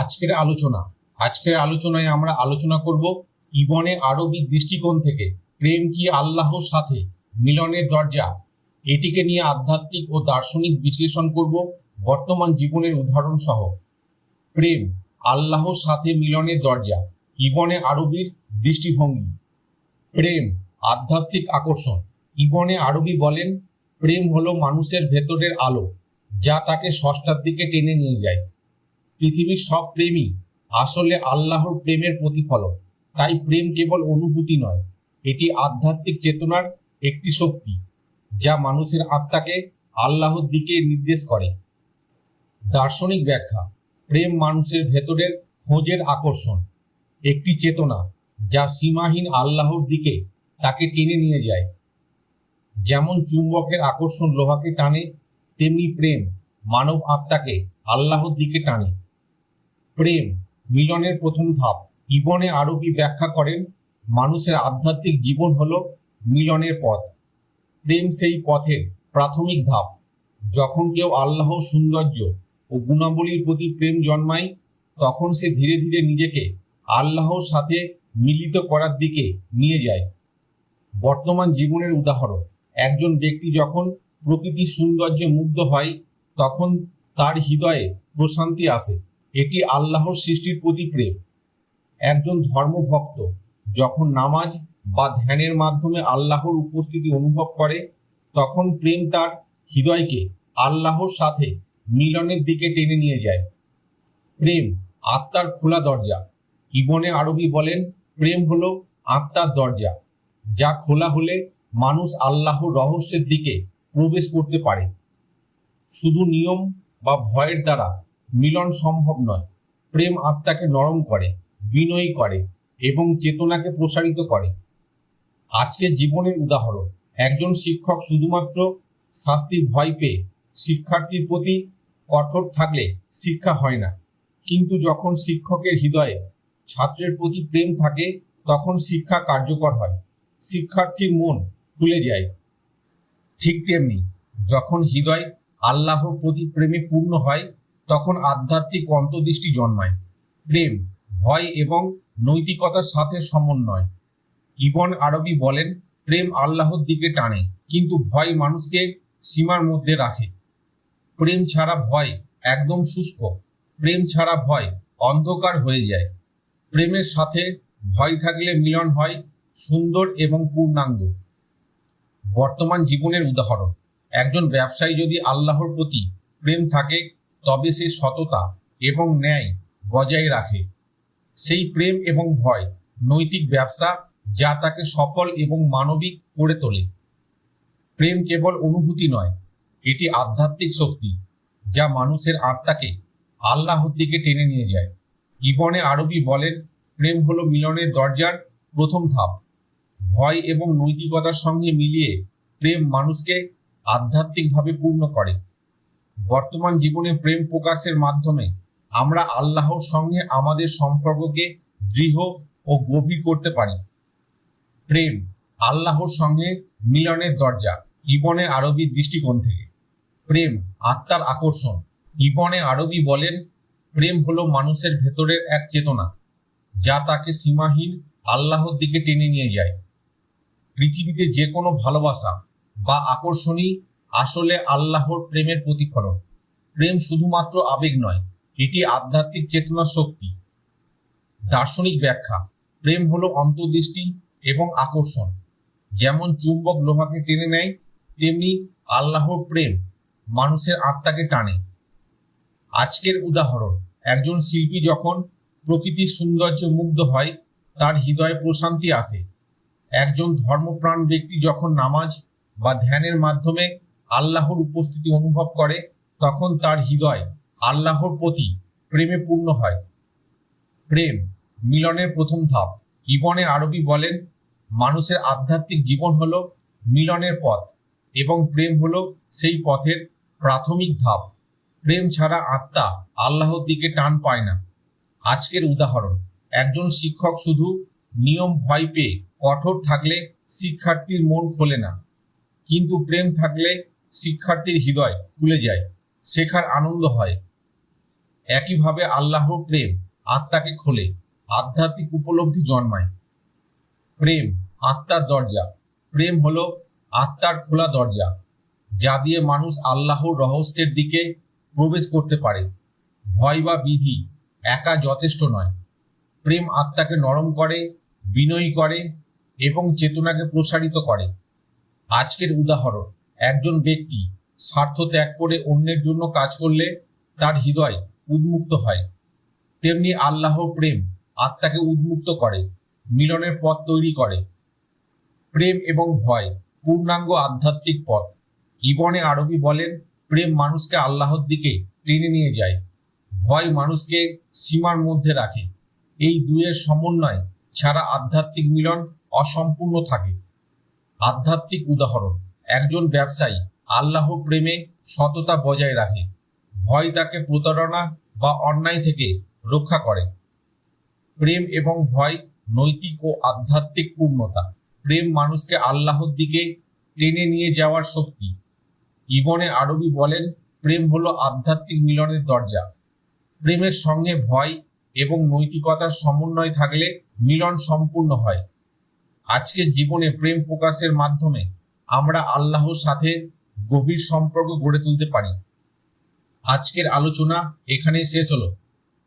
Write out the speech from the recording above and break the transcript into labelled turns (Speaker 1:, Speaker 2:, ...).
Speaker 1: আজকের আলোচনা। আজকের আলোচনায় আমরা আলোচনা করব ইবনে আরবির দৃষ্টিকোণ থেকে, প্রেম কি আল্লাহর সাথে, মিলনের দরজা। এটিকে নিয়ে আধ্যাত্মিক ও দার্শনিক বিশ্লেষণ করব, বর্তমান জীবনের উদাহরণ সহ প্রেম, আল্লাহর সাথে মিলনের দরজা, ইবনে আরবির দৃষ্টিভঙ্গি। প্রেম, আধ্যাত্মিক আকর্ষণ। ইবনে আরবি বলেন, প্রেম হলো মানুষের ভেতরের আলো, যা তাকে ষষ্ঠার দিকে টেনে নিয়ে যায়। পৃথিবীর সব প্রেমই আসলে আল্লাহর প্রেমের প্রতিফলন। তাই প্রেম কেবল অনুভূতি নয়, এটি আধ্যাত্মিক চেতনার একটি শক্তি, যা মানুষের আত্মাকে আল্লাহর দিকে নির্দেশ করে। দার্শনিক ব্যাখ্যা, প্রেম মানুষের ভেতরের খোঁজের আকর্ষণ, একটি চেতনা যা সীমাহীন আল্লাহর দিকে তাকে টেনে নিয়ে যায়। যেমন চুম্বকের আকর্ষণ লোহাকে টানে, তেমনি প্রেম মানব আত্মাকে আল্লাহর দিকে টানে। প্রেম, মিলনের প্রথম ধাপ। ইবনে আরবি ব্যাখ্যা করেন, মানুষের আধ্যাত্মিক জীবন হল মিলনের পথ। প্রেম সেই পথের প্রাথমিক ধাপ। যখন কেউ আল্লাহ সৌন্দর্য ও গুণাবলীর প্রতি প্রেম জন্মায়, তখন সে ধীরে ধীরে নিজেকে আল্লাহর সাথে মিলিত করার দিকে নিয়ে যায়। বর্তমান জীবনের উদাহরণ, একজন ব্যক্তি যখন প্রকৃতির সৌন্দর্যে মুগ্ধ হয়, তখন তার হৃদয়ে প্রশান্তি আসে। এটি আল্লাহর সৃষ্টির প্রতি প্রেম। একজন ধর্মভক্ত যখন নামাজ বা ধ্যানের মাধ্যমে আল্লাহর উপস্থিতি অনুভব করে, তখন প্রেম তার হৃদয়কে আল্লাহর সাথে মিলনের দিকে টেনে নিয়ে যায়। প্রেম আত্মার খোলা দরজা। ইবনে আরবি বলেন, প্রেম হলো আত্মার দরজা, যা খোলা হলে মানুষ আল্লাহর রহস্যের দিকে প্রবেশ করতে পারে। শুধু নিয়ম বা ভয়ের দ্বারা মিলন সম্ভব নয়। প্রেম আত্মাকে নরম করে, বিনয়ী করে এবং চেতনাকে প্রসারিত করে। আজকের জীবনের উদাহরণ, একজন শিক্ষক শুধুমাত্র শাস্তি ভয় পেয়ে শিক্ষার্থীর প্রতি কঠোর থাকলে শিক্ষা হয় না। কিন্তু যখন শিক্ষকের হৃদয়ে ছাত্রের প্রতি প্রেম থাকে, তখন শিক্ষা কার্যকর হয়। শিক্ষার্থীর মন খুলে যায়। ঠিক তেমনি, যখন হৃদয় আল্লাহর প্রতি প্রেমে পূর্ণ হয় তখন আধ্যাত্মিক অন্তর্দৃষ্টি জন্মায়। প্রেম, ভয় এবং নৈতিকতার সাথে সমন্বয়। ইবন আরবি বলেন, প্রেম আল্লাহর দিকে টানে, কিন্তু ভয় মানুষকে সীমার মধ্যে রাখে। প্রেম ছাড়া ভয় একদম শুষ্ক। প্রেম ছাড়া ভয় অন্ধকার হয়ে যায়। প্রেমের সাথে ভয় থাকলে মিলন হয় সুন্দর এবং পূর্ণাঙ্গ। বর্তমান জীবনের উদাহরণ, একজন ব্যবসায়ী যদি আল্লাহর প্রতি প্রেম থাকে তবে সে সততা এবং ন্যায় বজায় রাখে। সেই প্রেম এবং ভয় নৈতিক ব্যবসা যা তাকে সফল এবং মানবিক করে তোলে। প্রেম কেবল অনুভূতি নয়, এটি আধ্যাত্মিক শক্তি যা মানুষের আত্মাকে আল্লাহর দিকে টেনে নিয়ে যায়। ইবনে আরবি বলেন, প্রেম হলো মিলনের দরজার প্রথম ধাপ। ভয় এবং নৈতিকতার সঙ্গে মিলিয়ে প্রেম মানুষকে আধ্যাত্মিকভাবে পূর্ণ করে। বর্তমান জীবনে প্রেম প্রকাশের মাধ্যমে আমরা আল্লাহর সঙ্গে আমাদের সম্পর্ককে দৃঢ় ও গভীর করতে পারি। প্রেম, আল্লাহর সঙ্গে মিলনের দরজা, ইবনে আরবির দৃষ্টিকোণ থেকে। প্রেম, আত্মার আকর্ষণ। ইবনে আরবি বলেন, প্রেম হলো মানুষের ভেতরের এক চেতনা, যা তাকে সীমাহীন আল্লাহর দিকে টেনে নিয়ে যায়। পৃথিবীতে যে কোনো ভালোবাসা বা আকর্ষণই আসলে আল্লাহর প্রেমের প্রতিফলন। প্রেম শুধুমাত্র আবেগ নয়, এটি আধ্যাত্মিক চেতনার শক্তি। দার্শনিক ব্যাখ্যা, প্রেম হলো অন্তর্দৃষ্টি এবং আকর্ষণ। যেমন চুম্বক লোহাকে টেনে নেয়, তেমনি আল্লাহর প্রেম মানুষের আত্মাকে টানে। আজকের উদাহরণ, একজন শিল্পী যখন প্রকৃতির সৌন্দর্য মুগ্ধ হয়, তার হৃদয়ে প্রশান্তি আসে। একজন ধর্মপ্রাণ ব্যক্তি যখন নামাজ বা ধ্যানের মাধ্যমে আল্লাহর উপস্থিতি অনুভব করে, তখন তার হৃদয় আল্লাহর প্রতি প্রেমে পূর্ণ হয়। প্রেম মিলনের প্রথম ধাপ। ইবনে আরবি বলেন, মানুষের আধ্যাত্মিক জীবন হলো মিলনের পথ এবং প্রেম হলো সেই পথের প্রাথমিক ধাপ। প্রেম ছাড়া আত্মা আল্লাহর দিকে টান পায় না। আজকের উদাহরণ, একজন শিক্ষক শুধু নিয়ম ভয় পেয়ে কঠোর থাকলে শিক্ষার্থীর মন খোলে না। কিন্তু প্রেম থাকলে শিক্ষার্থীর হৃদয় খুলে যায়, শেখার আনন্দ হয়। একইভাবে আল্লাহর প্রেম আত্মাকে খোলে, আধ্যাত্মিক উপলব্ধি জন্মায়। প্রেম আত্মার দরজা, প্রেম হলো আত্মার খোলা দরজা, যা দিয়ে মানুষ আল্লাহর রহস্যের দিকে প্রবেশ করতে পারে। ভয় বা বিধি একা যথেষ্ট নয়। প্রেম আত্মাকে নরম করে, বিনয়ী করে এবং চেতনাকে প্রসারিত করে। আজকের উদাহরণ। একজন ব্যক্তি স্বার্থ ত্যাগ করে অন্যের জন্য কাজ করলে তার হৃদয় উন্মুক্ত হয়। তেমনি আল্লাহর প্রেম আত্মাকে উন্মুক্ত করে, মিলনের পথ তৈরি করে। প্রেম এবং ভয় পূর্ণাঙ্গ আধ্যাত্মিক পথ। ইবনে আরবি বলেন, প্রেম মানুষকে আল্লাহর দিকে টেনে নিয়ে যায়, ভয় মানুষকে সীমার মধ্যে রাখে। এই দুয়ের সমন্বয় ছাড়া আধ্যাত্মিক মিলন অসম্পূর্ণ থাকে। আধ্যাত্মিক উদাহরণ। একজন ব্যবসায়ী আল্লাহ প্রেমে সততা বজায় রাখে, ভয় তাকে প্রতারণা বা অন্যায় থেকে রক্ষা করে। প্রেম এবং ভয় নৈতিক ও আধ্যাত্মিক পূর্ণতা। প্রেম মানুষকে আল্লাহর দিকে টেনে নিয়ে যাওয়ার শক্তি। ইবনে আরবি বলেন, প্রেম হলো আধ্যাত্মিক মিলনের দরজা। প্রেমের সঙ্গে ভয় এবং নৈতিকতার সমন্বয় থাকলে মিলন সম্পূর্ণ হয়। আজকের জীবনে প্রেম প্রকাশের মাধ্যমে আমরা আল্লাহর সাথে গভীর সম্পর্ক গড়ে তুলতে পারি। আজকের আলোচনা এখানেই শেষ হলো।